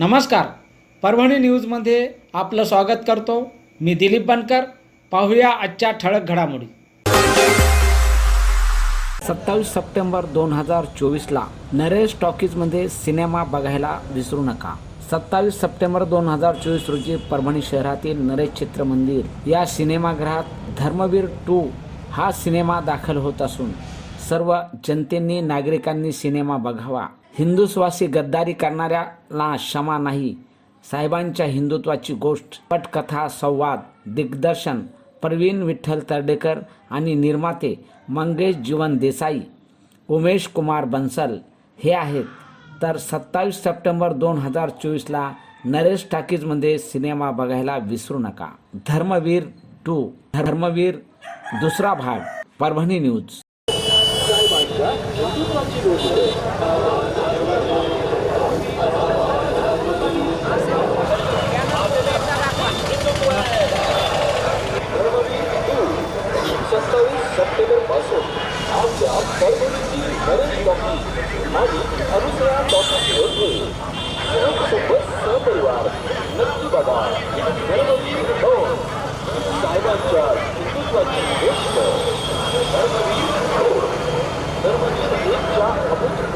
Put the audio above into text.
नमस्कार. परभणी न्यूजमध्ये आपलं स्वागत करतो. मी दिलीप बनकर. पाहूया आजच्या ठळक घडामोडी. सत्तावीस सप्टेंबर दोन हजार चोवीसला नरेश टॉकीजमध्ये सिनेमा बघायला विसरू नका. सत्तावीस सप्टेंबर दोन हजार चोवीस रोजी परभणी शहरातील नरेश चित्रमंदिर या सिनेमागृहात धर्मवीर टू हा सिनेमा दाखल होत असून सर्व जनतेने नागरिकांनी सिनेमा बघावा. हिंदुस्वासी गद्दारी करणाऱ्याला क्षमा नाही. साहेबांच्या हिंदुत्वाची गोष्ट पटकथा संवाद दिग्दर्शन प्रवीण विठ्ठल तर्डेकर आणि निर्माते मंगेश जीवन देसाई उमेश कुमार बन्सल हे आहेत. तर सत्तावीस सप्टेंबर दोन हजार चोवीसला नरेश टाकीजमध्ये सिनेमा बघायला विसरू नका. धर्मवीर टू धर्मवीर दुसरा भाग परभणी न्यूज. सत्तावीस सप्टेंबरपासून आमच्या परभणीची नरेश टॉकीज आणि अनुसया टॉकीज योजने सोबत सहपरिवार नक्की बघा. धर्मवीर दोन साहेबांच्या हिंदुत्वाची गोष्ट. धर्मवीर दोन धर्मवीर एकच्या अभूतपूर्व